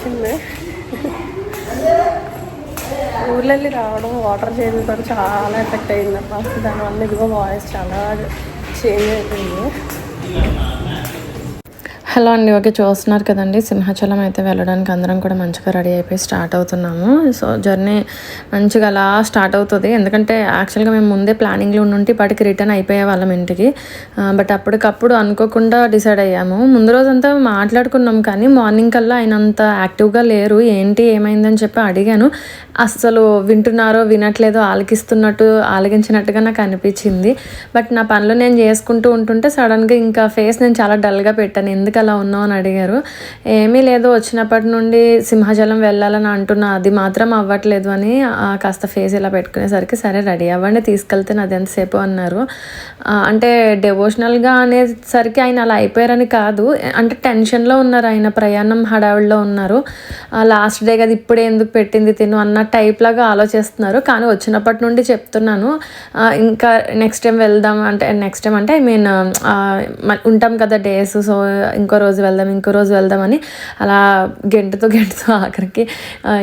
గట్టిగా వచ్చింది రావడం వాటర్ చేంజ్ చాలా ఎఫెక్ట్ అయింది. అబ్బా దానివల్ల ఇదిగో వాయిస్ చాలా చేంజ్ అయిపోయింది హలో అండి ఓకే చూస్తున్నారు కదండి. సింహాచలం అయితే వెళ్ళడానికి అందరం కూడా మంచిగా రెడీ అయిపోయి స్టార్ట్ అవుతున్నాము. సో జర్నీ మంచిగా అలా స్టార్ట్ అవుతుంది. ఎందుకంటే యాక్చువల్గా మేము ముందే ప్లానింగ్లో ఉండి ఇప్పటికి రిటర్న్ అయిపోయే వాళ్ళం ఇంటికి. బట్ అప్పటికప్పుడు అనుకోకుండా డిసైడ్ అయ్యాము. ముందు రోజంతా మాట్లాడుకున్నాం కానీ మార్నింగ్ కల్లా ఆయన అంత యాక్టివ్గా లేరు. ఏంటి ఏమైందని చెప్పి అడిగాను. అస్సలు వింటున్నారో వినట్లేదో ఆలకిస్తున్నట్టు ఆలకించినట్టుగా నాకు అనిపించింది. బట్ నా పనులు నేను చేసుకుంటూ ఉంటుంటే సడన్గా ఇంకా ఫేస్ నేను చాలా డల్గా పెట్టాను. ఎందుకు అలా ఉన్నావు అని అడిగారు. ఏమీ లేదు వచ్చినప్పటి నుండి సింహాచలం వెళ్ళాలని అంటున్నా. అది మాత్రం అవ్వట్లేదు అని కాస్త ఫేస్ ఇలా పెట్టుకునేసరికి సరే రెడీ అవ్వండి తీసుకెళ్తే నాది ఎంతసేపు అన్నారు. అంటే డెవోషనల్గా అనేసరికి ఆయన అలా అయిపోయారని కాదు. అంటే టెన్షన్లో ఉన్నారు ఆయన ప్రయాణం హడావిడిలో ఉన్నారు. లాస్ట్ డే కదా ఇప్పుడే ఎందుకు పెట్టింది తిను అన్నట్టు టైప్ లాగా ఆలోచిస్తున్నారు. కానీ వచ్చినప్పటి నుండి చెప్తున్నాను. ఇంకా నెక్స్ట్ టైం వెళ్దాం అంటే నెక్స్ట్ టైం అంటే ఐ మీన్ ఉంటాం కదా డేస్ సో ఇంకో రోజు వెళ్దాం ఇంకో రోజు వెళ్దాం అని అలా గంటతో గంటతో ఆఖరికి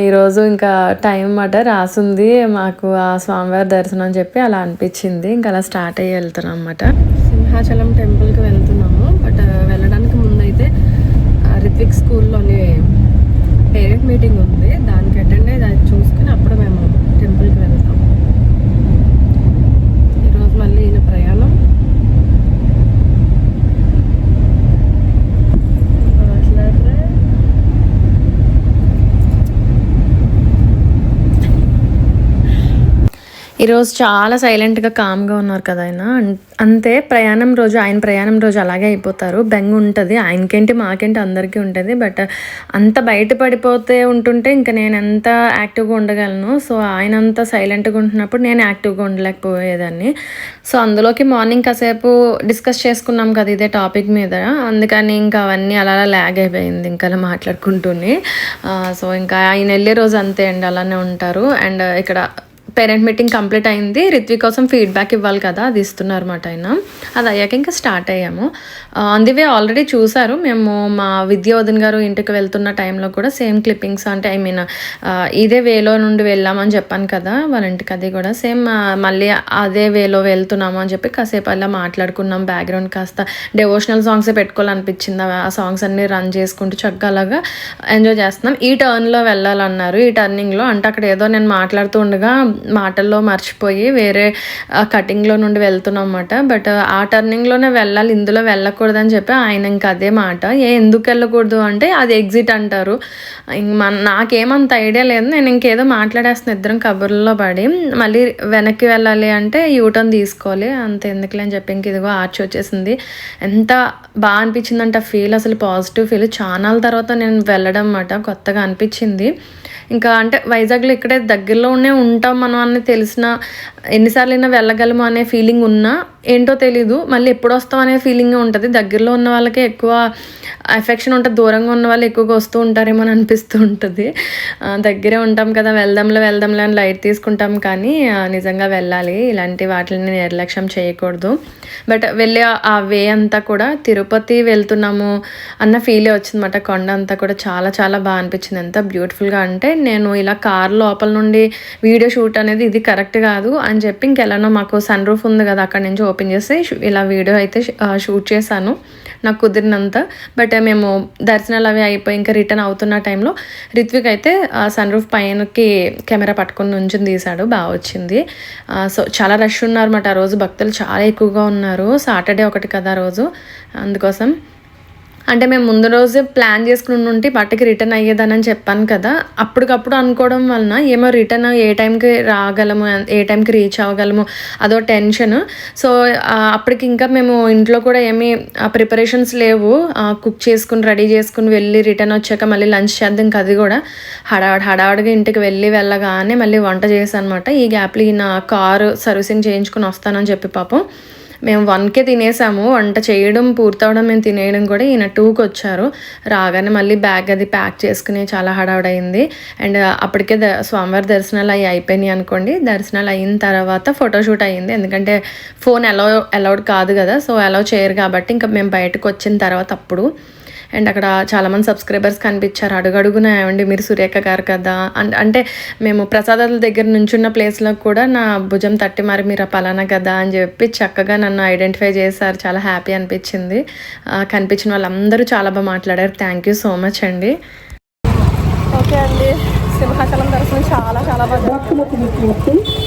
ఈరోజు ఇంకా టైం మాట రాసుంది మాకు ఆ స్వామివారి దర్శనం అని చెప్పి అలా అనిపించింది. ఇంకా అలా స్టార్ట్ అయ్యి వెళ్తున్నాం అనమాట సింహాచలం టెంపుల్కి వెళ్తున్నాము. బట్ వెళ్ళడానికి ముందైతే రిత్విక్ స్కూల్లోని పేరెంట్ మీటింగ్ ఉంది దానికి అటెండ్ అయ్యి అది చూసుకుని అప్పుడు మేము టెంపుల్కి వెళ్తాం ఈరోజు మళ్ళీ ఈయన ప్రయాణం మాట్లాడరా ఈరోజు చాలా సైలెంట్గా కామ్గా ఉన్నారు కదా ఆయన. అంతే ప్రయాణం రోజు ఆయన ప్రయాణం రోజు అలాగే అయిపోతారు. బెంగ ఉంటుంది. ఆయనకేంటి మాకేంటి అందరికీ ఉంటుంది. బట్ అంత బయట పడిపోతే ఉంటుంటే ఇంకా నేను ఎంత యాక్టివ్గా ఉండగలను. సో ఆయన అంత సైలెంట్గా ఉంటున్నప్పుడు నేను యాక్టివ్గా ఉండలేకపోయేదాన్ని. సో అందులోకి మార్నింగ్ కాసేపు డిస్కస్ చేసుకున్నాం కదా ఇదే టాపిక్ మీద. అందుకని ఇంకా అవన్నీ అలా అలా ల్యాగ్ అయిపోయింది ఇంకా అలా మాట్లాడుకుంటూనే. సో ఇంకా ఆయన వెళ్ళే రోజు అంతే అండి అలానే ఉంటారు. అండ్ ఇక్కడ పేరెంట్ మీటింగ్ కంప్లీట్ అయింది. రిత్వి కోసం ఫీడ్బ్యాక్ ఇవ్వాలి కదా అది ఇస్తున్నారు అనమాట ఆయన. అది అయ్యాక ఇంకా స్టార్ట్ అయ్యాము. ఆన్ ది వే ఆల్రెడీ చూసారు మేము మా విద్యావదన్ గారు ఇంటికి వెళ్తున్న టైంలో కూడా సేమ్ క్లిప్పింగ్స్ అంటే ఐ మీన్ ఇదే వేలో నుండి వెళ్ళామని చెప్పాను కదా వాళ్ళ ఇంటికి అది కూడా. సేమ్ మళ్ళీ అదే వేలో వెళ్తున్నాము అని చెప్పి కాసేపు అలా మాట్లాడుకున్నాం. బ్యాక్గ్రౌండ్ కాస్త డెవోషనల్ సాంగ్సే పెట్టుకోవాలనిపించింది. ఆ సాంగ్స్ అన్ని రన్ చేసుకుంటూ చక్కగా అలాగా ఎంజాయ్ చేస్తున్నాం. ఈ టర్న్లో వెళ్ళాలన్నారు. ఈ టర్నింగ్లో అంటే అక్కడ ఏదో నేను మాట్లాడుతూ ఉండగా మాటల్లో మర్చిపోయి వేరే కటింగ్లో నుండి వెళ్తున్నాం అనమాట బట్ ఆ టర్నింగ్లోనే వెళ్ళాలి ఇందులో వెళ్ళకూడదని చెప్పి ఆయన ఇంకా అదే మాట. ఏ ఎందుకు వెళ్ళకూడదు? అంటే అది ఎగ్జిట్ అంటారు. మన నాకేమంత ఐడియా లేదు. నేను ఇంకేదో మాట్లాడేస్తున్న ఇద్దరం కబుర్లో పడి. మళ్ళీ వెనక్కి వెళ్ళాలి అంటే యూటర్న్ తీసుకోవాలి. అంత ఎందుకులే అని చెప్పి ఇంక ఇదిగో ఆర్చ్ వచ్చేసింది. ఎంత బాగా అనిపించిందంటే ఆ ఫీల్ అసలు పాజిటివ్ ఫీల్ చాలా తర్వాత నేను వెళ్ళడం అన్నమాట. కొత్తగా అనిపించింది. ఇంకా అంటే వైజాగ్లో ఇక్కడే దగ్గరలోనే ఉంటాం మనం అని తెలిసిన ఎన్నిసార్లు అయినా వెళ్ళగలము అనే ఫీలింగ్ ఉన్నా ఏంటో తెలీదు. మళ్ళీ ఎప్పుడు వస్తాం అనే ఫీలింగ్ ఉంటుంది. దగ్గరలో ఉన్న వాళ్ళకే ఎక్కువ ఎఫెక్షన్ ఉంటుంది. దూరంగా ఉన్న వాళ్ళు ఎక్కువగా వస్తూ ఉంటారేమో అని అనిపిస్తూ ఉంటుంది. దగ్గరే ఉంటాం కదా. వెళ్దాంలే వెళ్దాంలే అని లైట్ తీసుకుంటాం కానీ నిజంగా వెళ్ళాలి. ఇలాంటి వాటిని నిర్లక్ష్యం చేయకూడదు. బట్ వెళ్ళే ఆ వే అంతా కూడా తిరుపతి వెళ్తున్నాము అన్న ఫీలే వచ్చిందన్నమాట. కొండ అంతా కూడా చాలా చాలా బాగా అనిపించింది. ఎంత బ్యూటిఫుల్గా అంటే నేను ఇలా కార్ లోపల నుండి వీడియో షూట్ అనేది ఇది కరెక్ట్ కాదు అని చెప్పి ఇంకెలానో మాకు సన్ రూఫ్ ఉంది కదా అక్కడ నుంచి ఓపెన్ చేసి ఇలా వీడియో అయితే షూట్ చేశాను. నాకు కుదిరినంత. బట్ మేము దర్శనాలు అవి అయిపోయి ఇంకా రిటర్న్ అవుతున్న టైంలో రిత్విక్ అయితే సన్ రూఫ్ పైనకి కెమెరా పట్టుకొని నుంచుని తీశాడు బాగా వచ్చింది. సో చాలా రష్ ఉన్నారన్నమాట ఆ రోజు భక్తులు చాలా ఎక్కువగా ఉన్నారు. సాటర్డే ఒకటి కదా ఆ రోజు. అందుకోసం అంటే మేము ముందు రోజే ప్లాన్ చేసుకుని ఉంటే బట్టకి రిటర్న్ అయ్యేదానని చెప్పాను కదా అప్పటికప్పుడు అనుకోవడం వలన ఏమో రిటర్న్ ఏ టైంకి రాగలము ఏ టైంకి రీచ్ అవ్వగలము అదో టెన్షన్. సో అప్పటికి ఇంకా మేము ఇంట్లో కూడా ఏమీ ప్రిపరేషన్స్ లేవు. కుక్ చేసుకుని రెడీ చేసుకుని వెళ్ళి రిటర్న్ వచ్చాక మళ్ళీ లంచ్ చేద్దాం అది కూడా. హడావడి హడావడిగా ఇంటికి వెళ్ళి వెళ్ళగానే మళ్ళీ వంట చేశాను అనమాట ఈ గ్యాప్లో ఈయన కారు సర్వీసింగ్ చేయించుకుని వస్తానని చెప్పి పాపం. మేము వన్కే తినేసాము. వంట చేయడం పూర్తవడం మేము తినేయడం కూడా ఈయన టూకి వచ్చారు. రాగానే మళ్ళీ బ్యాగ్ అది ప్యాక్ చేసుకుని చాలా హడావుడైంది అండ్ అప్పటికే ద స్వామివారి దర్శనాలు అవి అయిపోయినాయి అనుకోండి. దర్శనాలు అయిన తర్వాత ఫోటోషూట్ అయ్యింది ఎందుకంటే ఫోన్ అలౌ అలౌడ్ కాదు కదా. సో అలౌ చేయరు కాబట్టి ఇంకా మేము బయటకు వచ్చిన తర్వాత అప్పుడు అండ్ అక్కడ చాలామంది సబ్స్క్రైబర్స్ కనిపించారు. అడుగడుగునా ఏమండి మీరు సురేఖ గారు కదా? అండ్ అంటే మేము ప్రసాదాల దగ్గర నుంచున్న ప్లేస్లో కూడా నా భుజం తట్టి మరి మీరు ఆ పలానా కదా అని చెప్పి చక్కగా నన్ను ఐడెంటిఫై చేశారు. చాలా హ్యాపీ అనిపించింది. కనిపించిన వాళ్ళందరూ చాలా బాగా మాట్లాడారు. థ్యాంక్ యూ సో మచ్ అండి. ఓకే అండి. సింహాచలం దర్శనం చాలా చాలా బాగా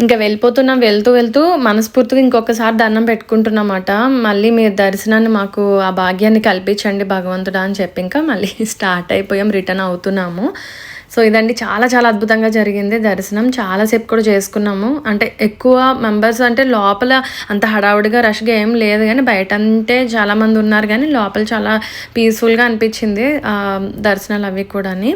ఇంకా వెళ్ళిపోతున్నాం వెళ్తూ వెళ్తూ మనస్ఫూర్తిగా ఇంకొకసారి దండం పెట్టుకుంటున్నమాట. మళ్ళీ మీరు దర్శనాన్ని మాకు ఆ భాగ్యాన్ని కల్పించండి భగవంతుడా అని చెప్పి ఇంకా మళ్ళీ స్టార్ట్ అయిపోయాం రిటర్న్ అవుతున్నాము. సో ఇదండి చాలా చాలా అద్భుతంగా జరిగింది. దర్శనం చాలాసేపు కూడా చేసుకున్నాము. అంటే ఎక్కువ మెంబర్స్ అంటే లోపల అంత హడావుడిగా రష్గా ఏం లేదు కానీ బయట అంటే చాలామంది ఉన్నారు కానీ లోపల చాలా పీస్ఫుల్గా అనిపించింది దర్శనాలు అవి కూడాని.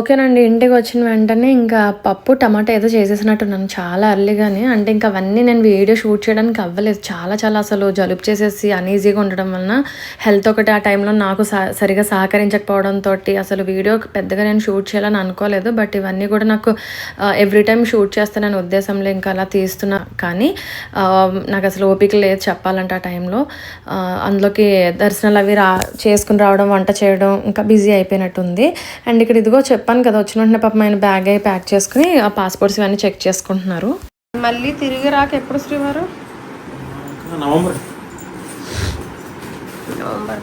ఓకేనండి ఇంటికి వచ్చిన వెంటనే ఇంకా పప్పు టమాటా ఏదో చేసేసినట్టున్నాను చాలా అర్లీగానే అంటే ఇంకా అవన్నీ నేను వీడియో షూట్ చేయడానికి అవ్వలేదు. చాలా చాలా అసలు జలుబు చేసేసి అనీజీగా ఉండడం వలన హెల్త్ ఒకటి ఆ టైంలో నాకు సరిగా సహకరించకపోవడంతో అసలు వీడియో పెద్దగా నేను షూట్ చేయాలని అనుకోలేదు. బట్ ఇవన్నీ కూడా నాకు ఎవ్రీ టైం షూట్ చేస్తానని ఉద్దేశంలో ఇంకా అలా తీస్తున్నా. కానీ నాకు అసలు ఓపిక లేదు చెప్పాలంటే ఆ టైంలో. అందులోకి దర్శనాలు అవి రా చేసుకుని రావడం వంట చేయడం ఇంకా బిజీ అయిపోయినట్టుంది. అండ్ ఇక్కడ ఇదిగో చెప్పాను కదా వచ్చిన వెంటనే పాపం ఆయన బ్యాగ్ అయి ప్యాక్ చేసుకుని ఆ పాస్పోర్ట్స్ ఇవన్నీ చెక్ చేసుకుంటున్నారు. మళ్ళీ తిరిగి రాక ఎప్పుడు శ్రీవారు? నవంబర్. నవంబర్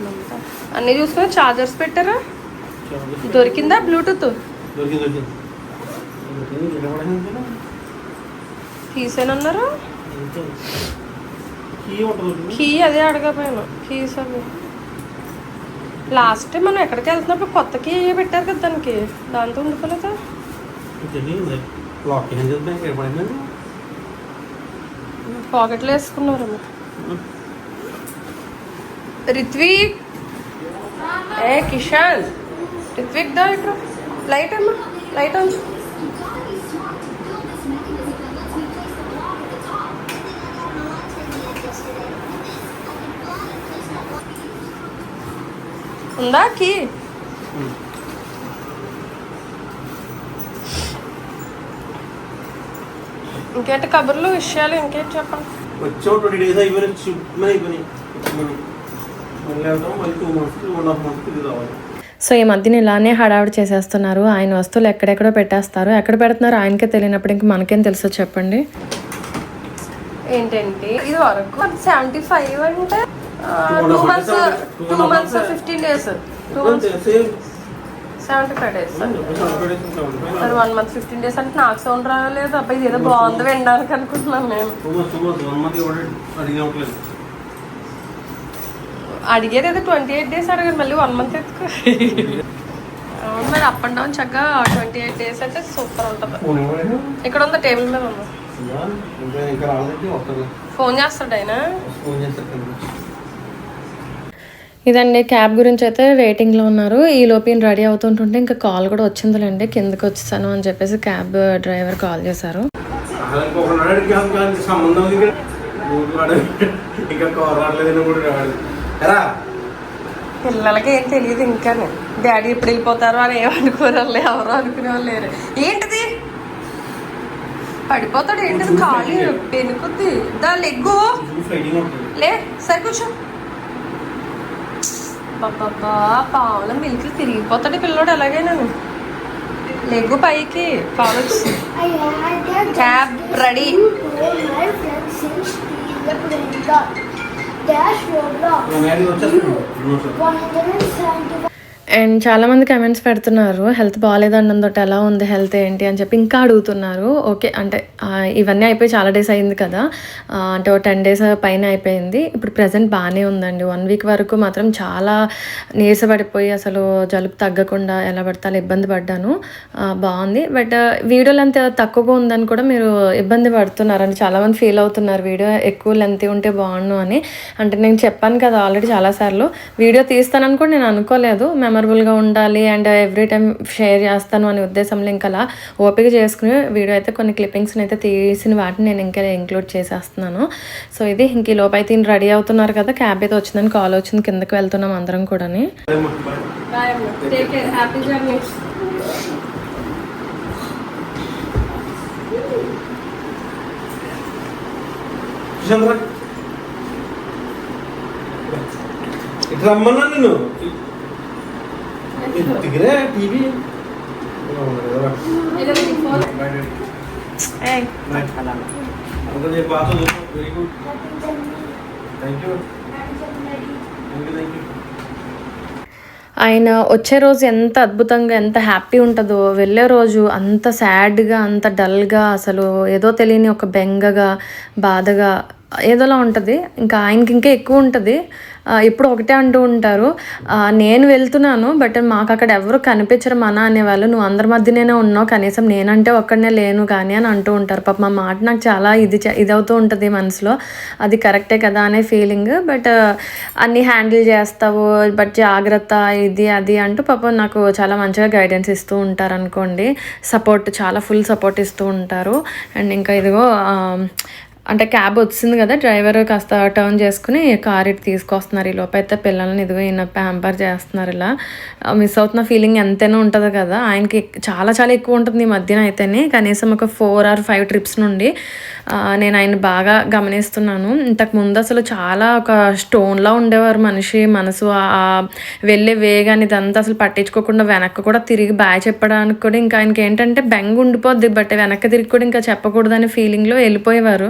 అన్నీ చూసుకుని చార్జర్స్ పెట్టారా? దొరికిందా బ్లూటూత్. తీసేనన్నారు. కీ అదే అడగపోయాను. కీస్ అవి. లాస్ట్ మనం ఎక్కడికి వెళ్తున్నప్పుడు కొత్త కీ పెట్టారు కదా దానికి. దాంతో ఉండిపోలేదా? పాకెట్లో వేసుకున్నారు రిత్విక్? ఏ కిషాన్? రిత్విక్ దా ఇక్కడ? లైట్ అమ్మా లైట్ ఆన్ ఉందా కీ? ఇంకేంటి కబుర్లు విషయాలు ఇంకేంటి చెప్పండి వచ్చాం ట్వంటీ డేస్ అయిపోయినాయి చిన్న అయిపోయినాయి. మళ్ళీ మళ్ళీ వెళ్తాం మళ్ళీ two months two and half months తిరిగి రావాలి. సో ఈ మధ్యన ఇలానే హడావిడి చేసేస్తున్నారు. ఆయన వస్తువులు ఎక్కడెక్కడో పెట్టేస్తారు. ఎక్కడ పెడుతున్నారు? ఆయనకే తెలియనప్పుడు ఇంక మనకేం తెలుసో చెప్పండి. ఏంటండి ఇది వరకు సెవెంటీ ఫైవ్ అంటే two months two months fifteen days two months seventy five days మరి వన్ మంత్ ఫిఫ్టీన్ డేస్ అంటే నాకు సౌండ్ రాలేదు. అబ్బాయి ఇది ఏదో బాగుంది వినడానికి అనుకుంటున్నాను నేను అడిగేది ఏదో ట్వంటీ ఎయిట్ డేస్ అడిగారు మళ్ళీ వన్ మంత్ ఎత్తుకు అవును మరి అప్ అండ్ డౌన్ చక్కగా ట్వంటీ ఎయిట్ డేస్ అయితే సూపర్ ఉంటుంది ఇక్కడ ఉంది? టేబుల్ మీద ఉంది. ఫోన్ చేస్తాడు ఆయన. ఫోన్ చేస్తారు కదా. ఇదండి క్యాబ్ గురించి అయితే వెయిటింగ్లో ఉన్నారు. ఈ లోపు రెడీ అవుతుంటుంటే ఇంకా కాల్ కూడా వచ్చిందిలేండి కిందకి వచ్చేసాను అని చెప్పేసి క్యాబ్ డ్రైవర్ కాల్ చేశారు. పిల్లలకి ఏం తెలియదు ఇంకా డాడీ ఎప్పుడు వెళ్ళిపోతారు అని ఏమనుకోరు ఎవరు అనుకునే వాళ్ళు లేరు. ఏంటిది? పడిపోతాడు ఏంటిది? ఖాళీ పెనుకుద్ది దా లెగ్గు. లే సరే కూర్చో. బాబా పావుల మిల్క్ తిరిగిపోతాడు పిల్లోడు అలాగే నేను లెగ్గు పైకి వచ్చి క్యాబ్ రెడీ మ్యాడీ వచ్చేస్తుంది అండ్ చాలామంది కమెంట్స్ పెడుతున్నారు హెల్త్ బాగాలేదు తోటి ఎలా ఉంది హెల్త్ ఏంటి? అని చెప్పి ఇంకా అడుగుతున్నారు. ఓకే అంటే ఇవన్నీ అయిపోయి చాలా డేస్ అయింది కదా. అంటే ఓ టెన్ డేస్ పైన అయిపోయింది. ఇప్పుడు ప్రజెంట్ బాగానే ఉందండి. వన్ వీక్ వరకు మాత్రం చాలా నీరసపడిపోయి అసలు జలుబు తగ్గకుండా ఎలా పడితే అలా ఇబ్బంది పడ్డాను. బాగుంది. బట్ వీడియో లెంత్ తక్కువగా ఉందని కూడా మీరు ఇబ్బంది పడుతున్నారు అని చాలామంది ఫీల్ అవుతున్నారు. వీడియో ఎక్కువ లెంత్ ఉంటే బాగుండు అని. అంటే నేను చెప్పాను కదా ఆల్రెడీ చాలాసార్లు. వీడియో తీస్తానని కూడా నేను అనుకోలేదు. మేము మెమరబుల్గా ఉండాలి అండ్ ఎవ్రీ టైం షేర్ చేస్తాను అనే ఉద్దేశంలో ఇంకా అలా ఓపిక చేసుకుని వీడియో అయితే కొన్ని క్లిప్పింగ్స్ని అయితే తీసిన వాటిని నేను ఇంకా ఇంక్లూడ్ చేసేస్తున్నాను. సో ఇది ఇంక ఈ లోపు అయితే రెడీ అవుతున్నారు కదా క్యాబ్ అయితే వచ్చిందని కాల్ వచ్చింది కిందకి వెళ్తున్నాం అందరం కూడా ఇట్లా రమ్మన్నా నేను దిగరే టీవీ అంతా చెప్పి బాగా very good thank you thank you thank you ఆయన వచ్చే రోజు ఎంత అద్భుతంగా ఎంత హ్యాపీ ఉంటుందో వెళ్ళే రోజు అంత సాడ్గా అంత డల్గా అసలు ఏదో తెలియని ఒక బెంగగా బాధగా ఏదోలా ఉంటుంది. ఇంకా ఆయనకి ఇంకా ఎక్కువ ఉంటుంది. ఎప్పుడు ఒకటే అంటూ ఉంటారు. నేను వెళ్తున్నాను బట్ మాకు అక్కడ ఎవరు కనిపించరు మన అనేవాళ్ళు. నువ్వు అందరి మధ్యనే ఉన్నావు కనీసం నేనంటే ఒక్కడనే లేను కానీ అని అంటూ ఉంటారు. పాప మా మాట నాకు చాలా ఇది ఇది అవుతూ ఉంటుంది మనసులో. అది కరెక్టే కదా అనే ఫీలింగ్. బట్ అన్నీ హ్యాండిల్ చేస్తావు బట్ జాగ్రత్త ఇది అది అంటూ పాపం నాకు చాలా మంచిగా గైడెన్స్ ఇస్తూ ఉంటారు అనుకోండి. సపోర్ట్ చాలా ఫుల్ సపోర్ట్ ఇస్తూ ఉంటారు. అండ్ ఇంకా ఇదిగో అంటే క్యాబ్ వచ్చింది కదా డ్రైవర్ కాస్త టర్న్ చేసుకుని కార్ ఇటు తీసుకొస్తున్నారు ఈ లోపైతే అయితే పిల్లల్ని ఇదిగో ఈయన ప్యాంపర్ చేస్తున్నారు ఇలా. మిస్ అవుతున్న ఫీలింగ్ ఎంతైనా ఉంటుంది కదా. ఆయనకి చాలా చాలా ఎక్కువ ఉంటుంది ఈ మధ్యన అయితేనే. కనీసం ఒక ఫోర్ ఆర్ ఫైవ్ ట్రిప్స్ నుండి నేను ఆయన బాగా గమనిస్తున్నాను. ఇంతకు ముందు అసలు చాలా ఒక స్టోన్లా ఉండేవారు మనిషి. మనసు వెళ్ళే వేగాన్ని ఇదంతా అసలు పట్టించుకోకుండా వెనక్కి కూడా తిరిగి బాయ్ చెప్పడానికి కూడా ఇంకా ఆయనకి ఏంటంటే బెంగ ఉండిపోద్ది. బట్ వెనక్కి తిరిగి కూడా ఇంకా చెప్పకూడదనే ఫీలింగ్లో వెళ్ళిపోయేవారు.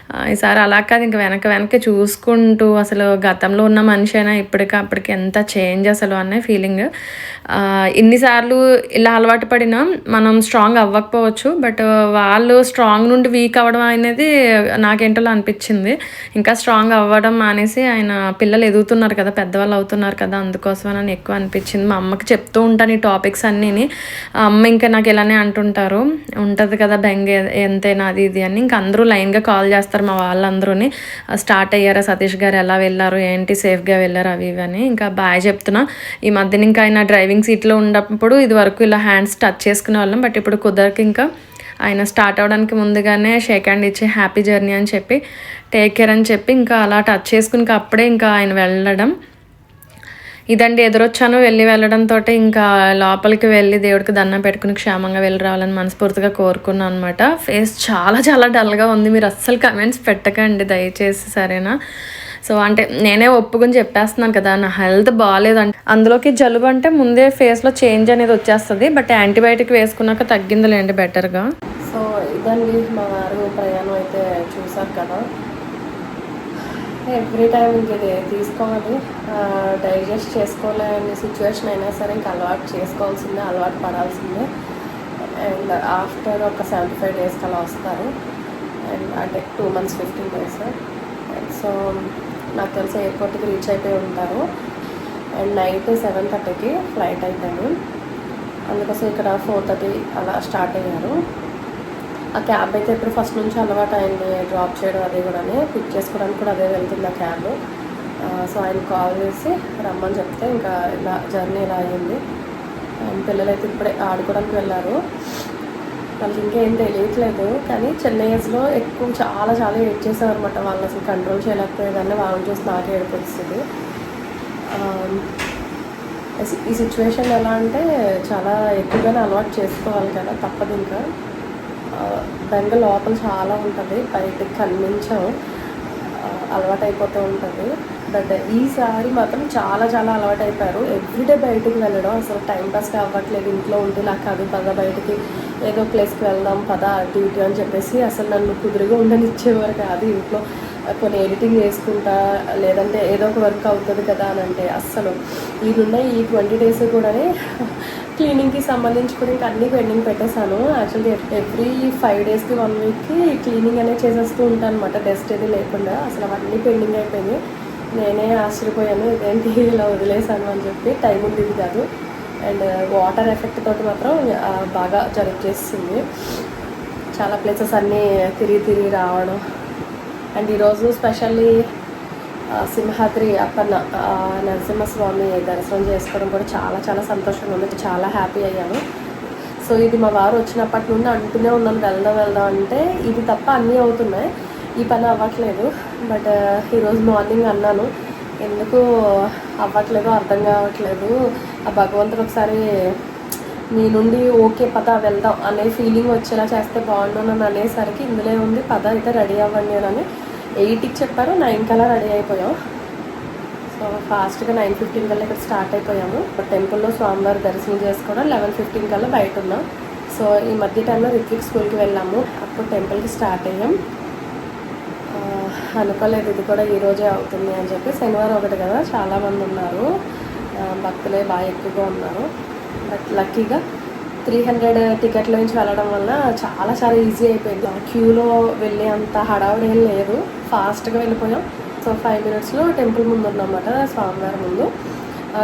ఈసారి అలా కాదు ఇంకా వెనక వెనక చూసుకుంటూ అసలు గతంలో ఉన్న మనిషి అయినా ఇప్పటికి అప్పటికి ఎంత చేంజ్ అసలు అనే ఫీలింగ్ ఇన్నిసార్లు ఇలా అలవాటు పడినా మనం స్ట్రాంగ్ అవ్వకపోవచ్చు బట్ వాళ్ళు స్ట్రాంగ్ నుండి వీక్ అవ్వడం అనేది నాకేంటో అనిపించింది. ఇంకా స్ట్రాంగ్ అవ్వడం అనేసి ఆయన పిల్లలు ఎదుగుతున్నారు కదా పెద్దవాళ్ళు అవుతున్నారు కదా అందుకోసం అని ఎక్కువ అనిపించింది. మా అమ్మకి చెప్తూ ఉంటాను ఈ టాపిక్స్ అన్నీని. అమ్మ ఇంకా నాకు ఇలానే అంటుంటారు ఉంటుంది కదా బెంగ ఎంతైనా అది ఇది అని. ఇంకా అందరూ లైన్గా కాల్ చేస్తారు మా వాళ్ళందరూని స్టార్ట్ అయ్యారా? సతీష్ గారు ఎలా వెళ్ళారు? ఏంటి? సేఫ్గా వెళ్ళారు? అవి ఇవి అని ఇంకా బాయ్ చెప్తున్నా. ఈ మధ్యన ఇంకా ఆయన డ్రైవింగ్ సీట్లో ఉన్నప్పుడు ఇది వరకు ఇలా హ్యాండ్స్ టచ్ చేసుకునే వాళ్ళం. బట్ ఇప్పుడు కుదరక ఇంకా ఆయన స్టార్ట్ అవ్వడానికి ముందుగానే షేక్ హ్యాండ్ ఇచ్చి హ్యాపీ జర్నీ అని చెప్పి టేక్ కేర్ అని చెప్పి ఇంకా అలా టచ్ చేసుకుని అప్పుడే ఇంకా ఆయన వెళ్ళడం ఇదండి ఎదురొచ్చాను వెళ్ళి వెళ్ళడంతో ఇంకా లోపలికి వెళ్ళి దేవుడికి దండం పెట్టుకుని క్షేమంగా వెళ్ళి రావాలని మనస్ఫూర్తిగా కోరుకున్నాను అనమాట ఫేస్ చాలా చాలా డల్గా ఉంది. మీరు అస్సలు కమెంట్స్ పెట్టకండి దయచేసి సరేనా? సో అంటే నేనే ఒప్పుకొని చెప్పేస్తున్నాను కదా నా హెల్త్ బాగాలేదంటే అందులోకి జలుబు అంటే ముందే ఫేస్లో చేంజ్ అనేది వచ్చేస్తుంది బట్ యాంటీబయాటిక్ వేసుకున్నాక తగ్గిందిలేండి బెటర్గా సో ఇదండి మా వారు ప్రయాణం అయితే చూసారు కదా. ఎవ్రీ టైం ఇంక ఇది తీసుకోవాలి. డైజెస్ట్ చేసుకోలేని సిచ్యువేషన్ అయినా సరే ఇంకా అలవాటు చేసుకోవాల్సిందే అలవాటు పడాల్సిందే. అండ్ ఆఫ్టర్ ఒక సెవెంటీ ఫైవ్ డేస్ అలా వస్తారు. అండ్ అంటే two months fifteen days. So నాకు తెలిసి ఎయిర్పోర్ట్కి రీచ్ అయిపోయి ఉంటారు. అండ్ నైట్ సెవెన్ థర్టీకి ఫ్లైట్ అయిపోయాను అందుకోసం ఇక్కడ ఫోర్ థర్టీ అలా స్టార్ట్ అయ్యారు. ఆ క్యాబ్ అయితే ఇప్పుడు ఫస్ట్ నుంచి అలవాటు అయింది డ్రాప్ చేయడం అది కూడా పిక్ చేసుకోవడానికి కూడా అదే వెళ్తుంది ఆ క్యాబ్. సో ఆయన కాల్ చేసి రమ్మని చెప్తే ఇంకా ఇలా జర్నీ ఇలా అయ్యింది. పిల్లలైతే ఇప్పుడే ఆడుకోవడానికి వెళ్ళారు. వాళ్ళకి ఇంకేం తెలియట్లేదు కానీ చిన్న ఏజ్లో ఎక్కువ చాలా చాలా ఏడ్ చేశారు అనమాట వాళ్ళు అసలు కంట్రోల్ చేయలేకపోయేదాన్ని వాళ్ళని చూసి నాకే ఏడిపిస్తుంది ఈ సిచ్యువేషన్ ఎలా అంటే చాలా ఎక్కువగానే అలవాటు చేసుకోవాలి కదా తప్పదు ఇంకా. బెంగ లోపల చాలా ఉంటుంది. బయటకి కనిపించం అలవాటైపోతూ అలవాటు అయిపోతూ ఉంటుంది. బట్ ఈసారి మాత్రం చాలా చాలా అలవాటు అయిపోయారు ఎవ్రీడే బయటకు వెళ్ళడం అసలు టైం పాస్గా అవ్వట్లేదు ఇంట్లో ఉంటే నాకు అది పద బయటికి ఏదో ప్లేస్కి వెళ్దాం పద అటు ఇటు అని చెప్పేసి అసలు నన్ను కుదురుగా ఉండనిచ్చేవారు కాదు ఇంట్లో. కొన్ని ఎడిటింగ్ చేసుకుంటా లేదంటే ఏదో ఒక వర్క్ అవుతుంది కదా అని అంటే అస్సలు. ఈడున్న ఈ ట్వంటీ డేస్ కూడానే క్లీనింగ్కి సంబంధించి కూడా ఇంకా అన్ని పెండింగ్ పెట్టేశాను. యాక్చువల్లీ ఎవ్రీ ఫైవ్ డేస్కి వన్ వీక్కి క్లీనింగ్ అనేది చేసేస్తూ ఉంటాను అనమాట డస్ట్ ఏది లేకుండా. అసలు అవన్నీ పెండింగ్ అయిపోయింది నేనే ఆశ్చర్యపోయాను. ఇదేంటి ఇలా వదిలేసాను అని చెప్పి. టైం ఉండేది కాదు. అండ్ వాటర్ ఎఫెక్ట్ తోటి మాత్రం బాగా జరుగు చేస్తుంది. చాలా ప్లేసెస్ అన్నీ తిరిగి తిరిగి రావడం. అండ్ ఈరోజు స్పెషల్లీ సింహాద్రి అప్పన్న నరసింహస్వామి దర్శనం చేసుకోవడం కూడా చాలా చాలా సంతోషంగా ఉంది. చాలా హ్యాపీ అయ్యాను. సో ఇది మా వారు వచ్చినప్పటి నుండి అంటూనే ఉన్నాను వెళ్దాం వెళ్దాం అంటే ఇది తప్ప అన్నీ అవుతున్నాయి. ఈ పని అవ్వట్లేదు. బట్ ఈరోజు మార్నింగ్ అన్నాను. ఎందుకు అవ్వట్లేదు అర్థం కావట్లేదు. ఆ భగవంతుడు ఒకసారి మీ నుండి ఓకే పద వెళ్దాం అనే ఫీలింగ్ వచ్చేలా చేస్తే బాగుండునని అనేసరికి ఇందులో ఉంది పద అయితే రెడీ అవ్వండి అని ఎయిట్కి చెప్పారు నైన్ కల్లా రెడీ అయిపోయాం. సో ఫాస్ట్గా నైన్ ఫిఫ్టీన్ కల్లా ఇక్కడ స్టార్ట్ అయిపోయాము. టెంపుల్లో స్వామివారి దర్శనం చేసుకోవడం లెవెన్ ఫిఫ్టీన్ కల్లా బయట ఉన్నాం. సో ఈ మధ్య టైంలో రిత్విక్ స్కూల్కి వెళ్ళాము. అప్పుడు టెంపుల్కి స్టార్ట్ అయ్యాం. అనుకోలేదు ఇది కూడా ఈరోజే అవుతుంది అని చెప్పి. శనివారం ఒకటి కదా చాలామంది ఉన్నారు. భక్తులే బాగా ఎక్కువగా ఉన్నారు. బట్ లక్కీగా త్రీ హండ్రెడ్ టికెట్ల నుంచి వెళ్ళడం వల్ల చాలా చాలా ఈజీ అయిపోయింది. ఆ క్యూలో వెళ్ళే అంత హడావుడి ఏం లేదు. ఫాస్ట్గా వెళ్ళిపోయాం. సో ఫైవ్ మినిట్స్లో టెంపుల్ ముందు ఉన్నమాట స్వామివారి ముందు.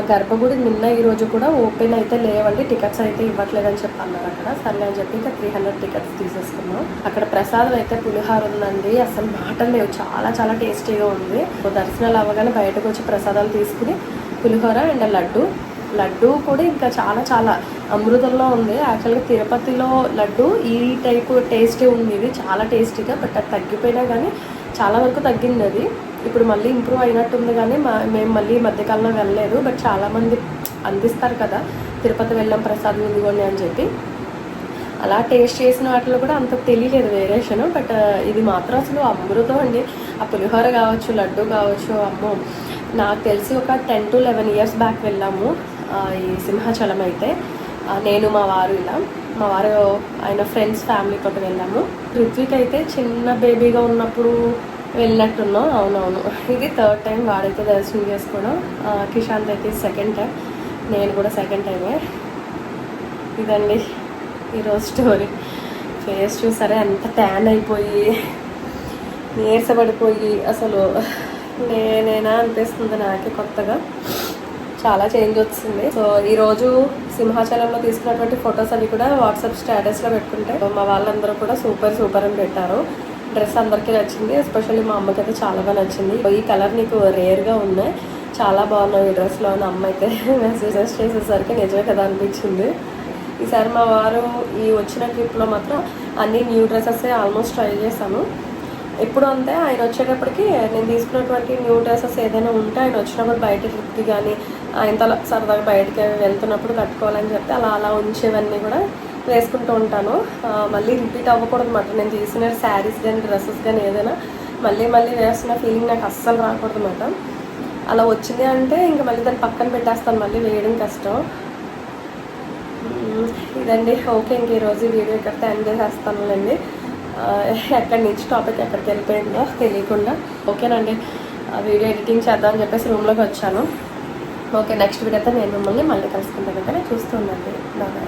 గర్భగుడి నిన్న ఈరోజు కూడా ఓపెన్ అయితే లేవండి. టికెట్స్ అయితే ఇవ్వట్లేదని చెప్పి అన్నారు అక్కడ. సర్లే అని చెప్పి ఇంకా త్రీ హండ్రెడ్ టికెట్స్ తీసేసుకున్నాం. అక్కడ ప్రసాదం అయితే పులిహార ఉందండి. అసలు మాటలు లేవు. చాలా చాలా టేస్టీగా ఉంది. దర్శనాలు అవ్వగానే బయటకు వచ్చి ప్రసాదాలు తీసుకుని పులిహోర అండ్ లడ్డు. లడ్డు కూడా ఇంకా చాలా చాలా అమృతంలో ఉంది. యాక్చువల్గా తిరుపతిలో లడ్డు ఈ టైపు టేస్ట్ ఉంది. ఇది చాలా టేస్టీగా బట్ అది తగ్గిపోయినా కానీ చాలా వరకు తగ్గింది అది. ఇప్పుడు మళ్ళీ ఇంప్రూవ్ అయినట్టుంది కానీ మా మేము మళ్ళీ మధ్యకాలంలో వెళ్ళలేదు బట్ చాలామంది అందిస్తారు కదా తిరుపతి వెళ్ళాం ప్రసాదం ఇదిగోండి అని చెప్పి. అలా టేస్ట్ చేసిన వాటిలో కూడా అంత తెలియలేదు వేరియేషన్ బట్ uh, ఇది మాత్రం అసలు అమృతం అండి. ఆ పులిహోర కావచ్చు లడ్డు కావచ్చు అమ్మో నాకు తెలిసి ఒక ten to eleven years back వెళ్ళాము. ఈ సింహాచలం అయితే నేను మా వారు ఇలా మా వారు ఆయన ఫ్రెండ్స్ ఫ్యామిలీ తోటి వెళ్ళాము. ఋత్విక్ అయితే చిన్న బేబీగా ఉన్నప్పుడు వెళ్ళినట్టున్నాం. అవునవును. ఇది థర్డ్ టైం వాడైతే దర్శనం చేసుకోవడం. కిషాంత్ అయితే సెకండ్ టైం నేను కూడా సెకండ్ టైమే ఇదండి ఈరోజు స్టోరీ ఫేస్ చూసారే ఎంత ట్యాన్ అయిపోయి నీరసపడిపోయి అసలు నేనేనా అనిపిస్తుంది నాకే కొత్తగా. చాలా చేంజ్ వచ్చింది. సో ఈరోజు సింహాచలంలో తీసుకున్నటువంటి ఫొటోస్ అవి కూడా వాట్సాప్ స్టేటస్లో పెట్టుకుంటే మా వాళ్ళందరూ కూడా సూపర్ సూపర్ అని పెట్టారు. డ్రెస్ అందరికీ నచ్చింది ఎస్పెషల్లీ మా అమ్మకి అయితే చాలా బాగా నచ్చింది. ఈ కలర్ నీకు రేర్గా ఉన్నాయి. చాలా బాగున్నాయి ఈ డ్రెస్లో అని అమ్మ అయితే మెసేజెస్ చేసేసరికి నిజమే కదా అనిపించింది. ఈసారి మా వారు ఈ వచ్చిన ట్రిప్లో మాత్రం అన్ని న్యూ డ్రెస్సెస్ ఆల్మోస్ట్ ట్రై చేశాను ఎప్పుడు అంతే ఆయన వచ్చేటప్పటికి నేను తీసుకున్నటువంటి న్యూ డ్రెస్సెస్ ఏదైనా ఉంటే ఆయన వచ్చినప్పుడు బయట ట్రిప్కి కానీ ఆయనతో తల సరదాగా బయటకి వెళ్తున్నప్పుడు కట్టుకోవాలని చెప్తే అలా అలా ఉంచేవన్నీ కూడా వేసుకుంటూ ఉంటాను. మళ్ళీ రిపీట్ అవ్వకూడదు అనమాట నేను తీసిన శారీస్ కానీ డ్రెస్సెస్ కానీ ఏదైనా మళ్ళీ మళ్ళీ వేస్తున్న ఫీలింగ్ నాకు అస్సలు రాకూడదు అనమాట అలా వచ్చింది అంటే ఇంకా మళ్ళీ దాన్ని పక్కన పెట్టేస్తాను. మళ్ళీ వేయడం కష్టం. ఇదండి. ఓకే ఇంక ఈరోజు వీడియో ఇక్కడ ఎండ్ చేసేస్తానులేండి. ఆ, ఎక్కడి నుంచి టాపిక్ ఎక్కడికి వెళ్ళిపోయిందో తెలియకుండా. ఓకేనండి. వీడియో ఎడిటింగ్ చేద్దామని చెప్పేసి రూమ్లోకి వచ్చాను. ఓకే నెక్స్ట్ వీడియో అయితే నేను మిమ్మల్ని మళ్ళీ కలుసుకుంటాను కానీ చూస్తుందండి బాగా